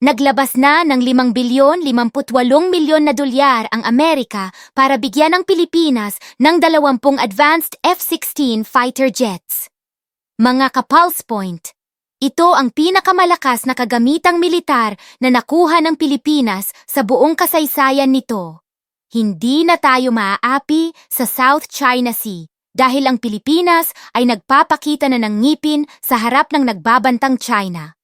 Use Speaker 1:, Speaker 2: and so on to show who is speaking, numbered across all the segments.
Speaker 1: Naglabas na ng 5 bilyon 58 milyon na dolyar ang Amerika para bigyan ng Pilipinas ng 20 advanced F-16 fighter jets. Mga ka-pulse point, ito ang pinakamalakas na kagamitang militar na nakuha ng Pilipinas sa buong kasaysayan nito. Hindi na tayo maaapi sa South China Sea dahil ang Pilipinas ay nagpapakita na ng ngipin sa harap ng nagbabantang China.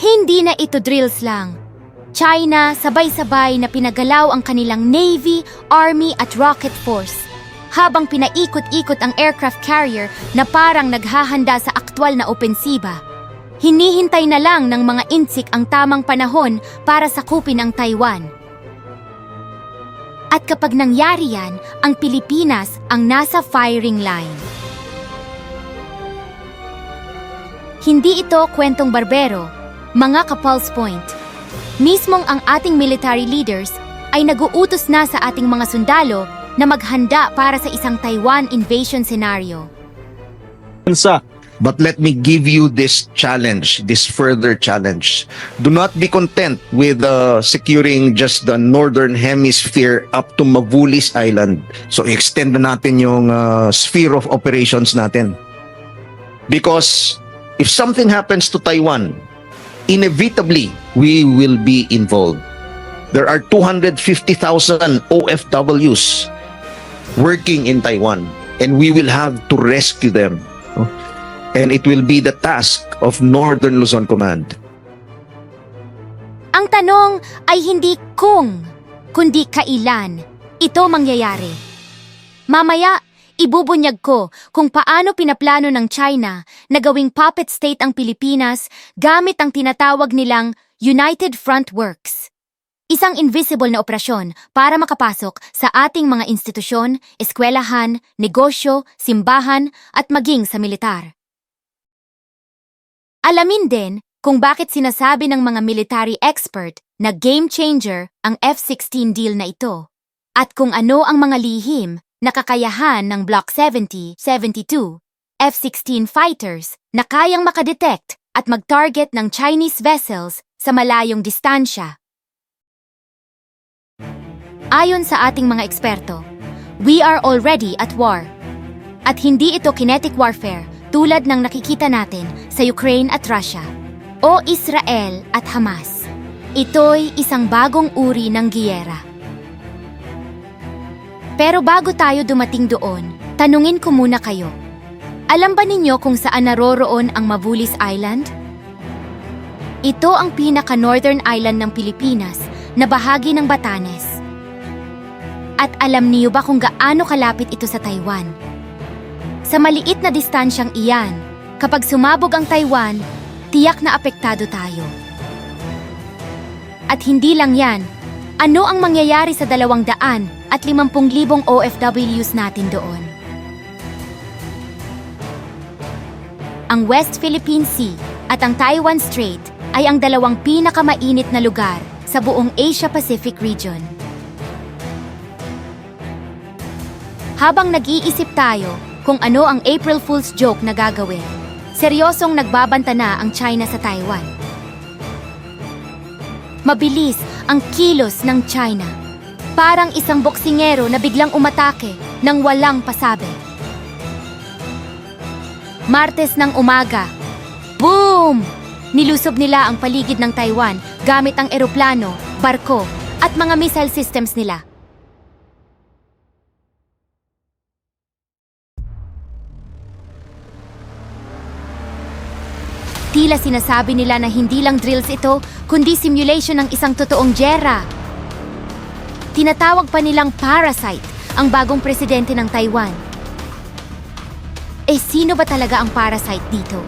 Speaker 1: Hindi na ito drills lang. China sabay-sabay na pinagalaw ang kanilang Navy, Army at Rocket Force. Habang pinaikot-ikot ang aircraft carrier na parang naghahanda sa aktwal na opensiba. Hinihintay na lang ng mga insik ang tamang panahon para sakupin ang Taiwan. At kapag nangyari yan, ang Pilipinas ang nasa firing line. Hindi ito kwentong barbero, mga ka-pulse point. Mismong ang ating military leaders ay naguutos na sa ating mga sundalo na maghanda para sa isang Taiwan invasion scenario.
Speaker 2: bansa.
Speaker 3: But let me give you this challenge, this further challenge. Do not be content with uh, securing just the northern hemisphere up to Mavulis Island. So extend na natin yung uh, sphere of operations natin. Because if something happens to Taiwan, inevitably we will be involved. There are 250,000 OFWs working in Taiwan and we will have to rescue them. And it will be the task of Northern Luzon Command.
Speaker 1: Ang tanong ay hindi kung, kundi kailan ito mangyayari. Mamaya, ibubunyag ko kung paano pinaplano ng China na gawing puppet state ang Pilipinas gamit ang tinatawag nilang United Front Works. Isang invisible na operasyon para makapasok sa ating mga institusyon, eskwelahan, negosyo, simbahan at maging sa militar. Alamin din kung bakit sinasabi ng mga military expert na game changer ang F-16 deal na ito at kung ano ang mga lihim na kakayahan ng Block 70, 72, F-16 fighters na kayang makadetect at mag-target ng Chinese vessels sa malayong distansya. Ayon sa ating mga eksperto, we are already at war. At hindi ito kinetic warfare tulad ng nakikita natin sa Ukraine at Russia o Israel at Hamas. Ito'y isang bagong uri ng giyera. Pero bago tayo dumating doon, tanungin ko muna kayo. Alam ba ninyo kung saan naroroon ang Mavulis Island? Ito ang pinaka-northern island ng Pilipinas na bahagi ng Batanes. At alam niyo ba kung gaano kalapit ito sa Taiwan? Sa maliit na distansyang iyan, kapag sumabog ang Taiwan, tiyak na apektado tayo. At hindi lang yan, ano ang mangyayari sa dalawang daan at limampung libong OFWs natin doon? Ang West Philippine Sea at ang Taiwan Strait ay ang dalawang pinakamainit na lugar sa buong Asia-Pacific region. Habang nag-iisip tayo kung ano ang April Fool's joke na gagawin, seryosong nagbabanta na ang China sa Taiwan. Mabilis ang kilos ng China. Parang isang boksingero na biglang umatake ng walang pasabi. Martes ng umaga. Boom! Nilusob nila ang paligid ng Taiwan gamit ang eroplano, barko, at mga missile systems nila. Tila sinasabi nila na hindi lang drills ito, kundi simulation ng isang totoong gera. Tinatawag pa nilang parasite ang bagong presidente ng Taiwan. Eh sino ba talaga ang parasite dito?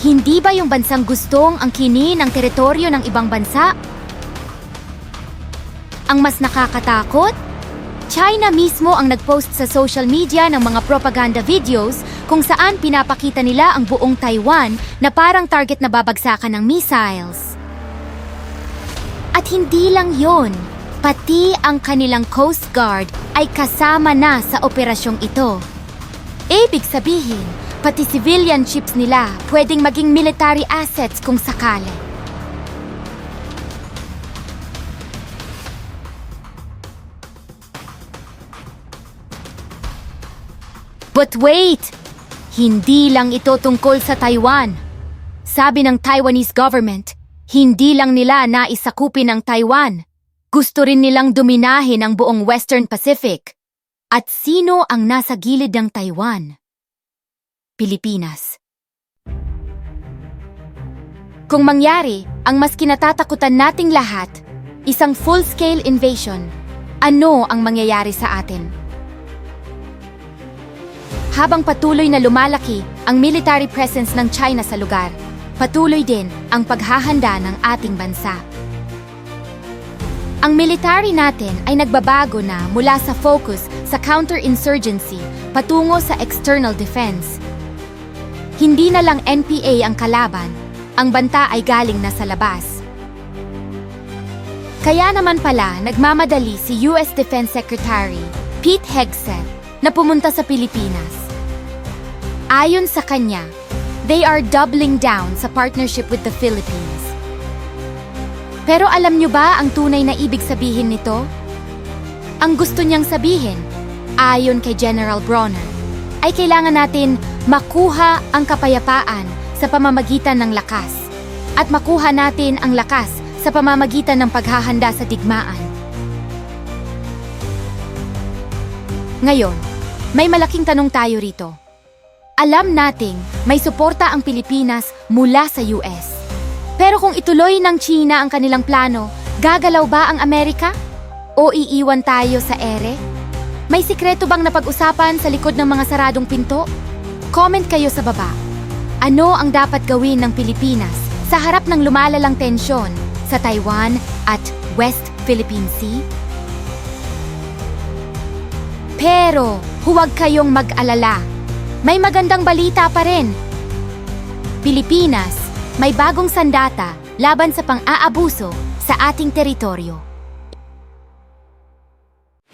Speaker 1: Hindi ba yung bansang gustong ang kini ng teritoryo ng ibang bansa? Ang mas nakakatakot? China mismo ang nagpost sa social media ng mga propaganda videos kung saan pinapakita nila ang buong Taiwan na parang target na babagsakan ng missiles. At hindi lang yon, pati ang kanilang Coast Guard ay kasama na sa operasyong ito. Ibig sabihin, Pati civilian ships nila pwedeng maging military assets kung sakali. But wait! Hindi lang ito tungkol sa Taiwan. Sabi ng Taiwanese government, hindi lang nila naisakupin ang Taiwan. Gusto rin nilang dominahin ang buong Western Pacific. At sino ang nasa gilid ng Taiwan? Pilipinas. Kung mangyari, ang mas kinatatakutan nating lahat, isang full-scale invasion, ano ang mangyayari sa atin? Habang patuloy na lumalaki ang military presence ng China sa lugar, patuloy din ang paghahanda ng ating bansa. Ang military natin ay nagbabago na mula sa focus sa counterinsurgency patungo sa external defense. Hindi na lang NPA ang kalaban, ang banta ay galing na sa labas. Kaya naman pala nagmamadali si US Defense Secretary Pete Hegseth na pumunta sa Pilipinas. Ayon sa kanya, they are doubling down sa partnership with the Philippines. Pero alam nyo ba ang tunay na ibig sabihin nito? Ang gusto niyang sabihin, ayon kay General Bronner, ay kailangan natin makuha ang kapayapaan sa pamamagitan ng lakas at makuha natin ang lakas sa pamamagitan ng paghahanda sa digmaan. Ngayon, may malaking tanong tayo rito. Alam nating may suporta ang Pilipinas mula sa US. Pero kung ituloy ng China ang kanilang plano, gagalaw ba ang Amerika? O iiwan tayo sa ere? May sikreto bang napag-usapan sa likod ng mga saradong pinto? Comment kayo sa baba. Ano ang dapat gawin ng Pilipinas sa harap ng lumalalang tensyon sa Taiwan at West Philippine Sea? Pero huwag kayong mag-alala. May magandang balita pa rin. Pilipinas, may bagong sandata laban sa pang-aabuso sa ating teritoryo.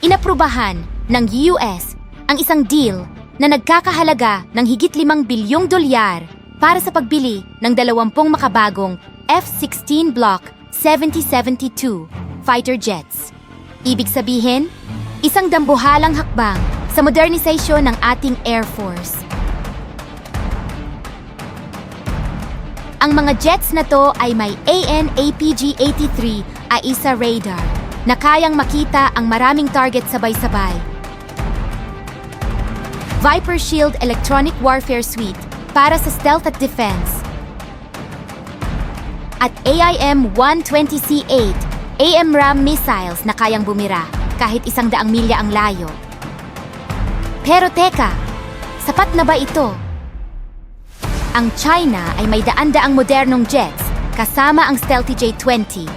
Speaker 1: Inaprubahan ng US ang isang deal na nagkakahalaga ng higit 5 bilyong dolyar para sa pagbili ng 20 makabagong F-16 Block 7072 fighter jets. Ibig sabihin, isang dambuhalang hakbang sa modernisasyon ng ating Air Force. Ang mga jets na to ay may AN/APG-83 AISA radar na kayang makita ang maraming target sabay-sabay. Viper Shield Electronic Warfare Suite para sa stealth at defense. At AIM-120C8 AMRAAM missiles na kayang bumira kahit isang daang milya ang layo. Pero teka, sapat na ba ito? Ang China ay may daan-daang modernong jets kasama ang Stealthy J-20.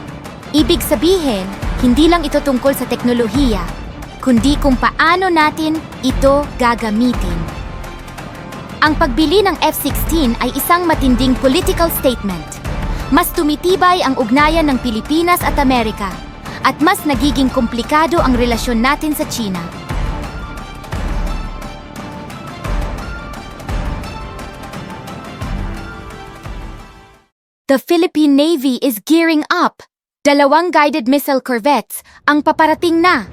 Speaker 1: Ibig sabihin, hindi lang ito tungkol sa teknolohiya, kundi kung paano natin ito gagamitin. Ang pagbili ng F-16 ay isang matinding political statement. Mas tumitibay ang ugnayan ng Pilipinas at Amerika at mas nagiging komplikado ang relasyon natin sa China. The Philippine Navy is gearing up. Dalawang guided missile corvettes ang paparating na.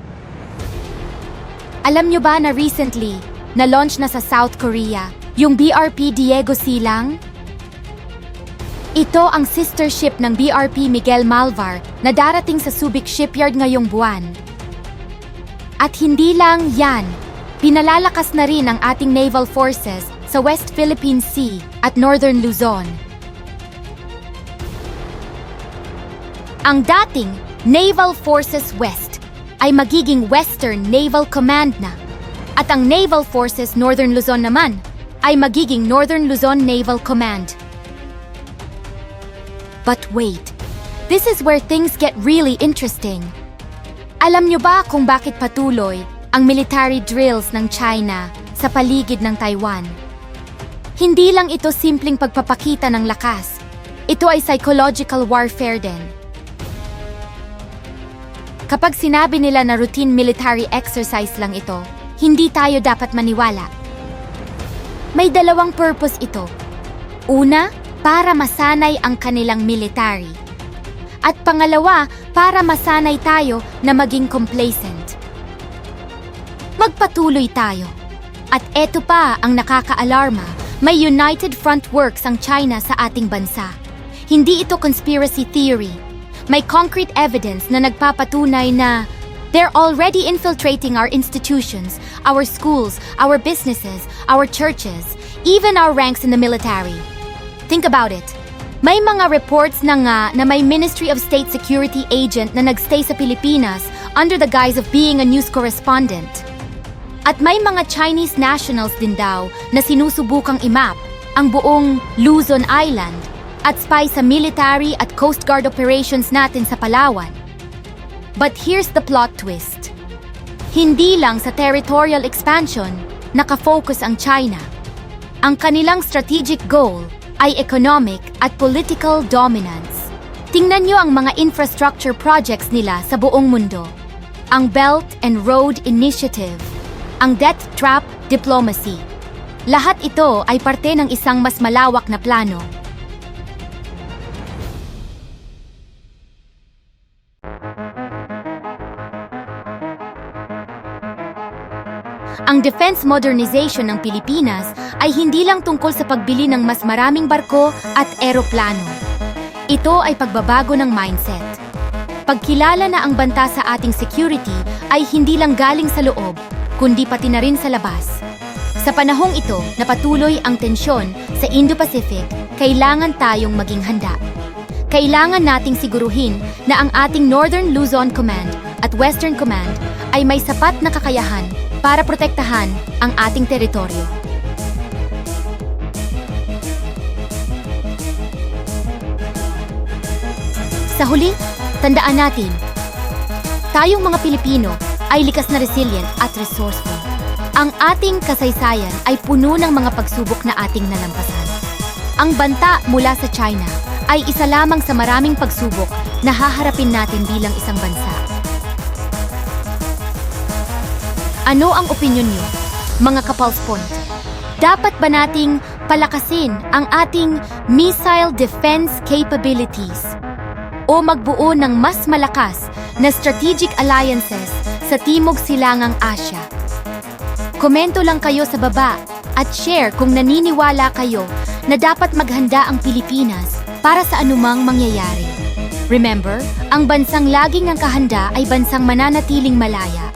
Speaker 1: Alam nyo ba na recently, na-launch na sa South Korea yung BRP Diego Silang? Ito ang sister ship ng BRP Miguel Malvar na darating sa Subic Shipyard ngayong buwan. At hindi lang yan, pinalalakas na rin ang ating naval forces sa West Philippine Sea at Northern Luzon. Ang dating Naval Forces West ay magiging Western Naval Command na. At ang Naval Forces Northern Luzon naman ay magiging Northern Luzon Naval Command. But wait, this is where things get really interesting. Alam nyo ba kung bakit patuloy ang military drills ng China sa paligid ng Taiwan? Hindi lang ito simpleng pagpapakita ng lakas. Ito ay psychological warfare din. Kapag sinabi nila na routine military exercise lang ito, hindi tayo dapat maniwala. May dalawang purpose ito. Una, para masanay ang kanilang military. At pangalawa, para masanay tayo na maging complacent. Magpatuloy tayo. At eto pa ang nakakaalarma, may United Front Works ang China sa ating bansa. Hindi ito conspiracy theory. May concrete evidence na nagpapatunay na they're already infiltrating our institutions, our schools, our businesses, our churches, even our ranks in the military. Think about it. May mga reports na nga na may Ministry of State Security agent na nagstay sa Pilipinas under the guise of being a news correspondent. At may mga Chinese nationals din daw na sinusubukang imap ang buong Luzon Island at spy sa military at coast guard operations natin sa Palawan. But here's the plot twist. Hindi lang sa territorial expansion nakafocus ang China. Ang kanilang strategic goal ay economic at political dominance. Tingnan nyo ang mga infrastructure projects nila sa buong mundo. Ang Belt and Road Initiative, ang Death Trap Diplomacy. Lahat ito ay parte ng isang mas malawak na plano. Ang defense modernization ng Pilipinas ay hindi lang tungkol sa pagbili ng mas maraming barko at eroplano. Ito ay pagbabago ng mindset. Pagkilala na ang banta sa ating security ay hindi lang galing sa loob, kundi pati na rin sa labas. Sa panahong ito na patuloy ang tensyon sa Indo-Pacific, kailangan tayong maging handa. Kailangan nating siguruhin na ang ating Northern Luzon Command at Western Command ay may sapat na kakayahan para protektahan ang ating teritoryo. Sa huli, tandaan natin, tayong mga Pilipino ay likas na resilient at resourceful. Ang ating kasaysayan ay puno ng mga pagsubok na ating nalampasan. Ang banta mula sa China ay isa lamang sa maraming pagsubok na haharapin natin bilang isang bansa. Ano ang opinion niyo, mga Kapals Point? Dapat ba nating palakasin ang ating missile defense capabilities? O magbuo ng mas malakas na strategic alliances sa Timog Silangang Asya? Komento lang kayo sa baba at share kung naniniwala kayo na dapat maghanda ang Pilipinas para sa anumang mangyayari. Remember, ang bansang laging ang kahanda ay bansang mananatiling malaya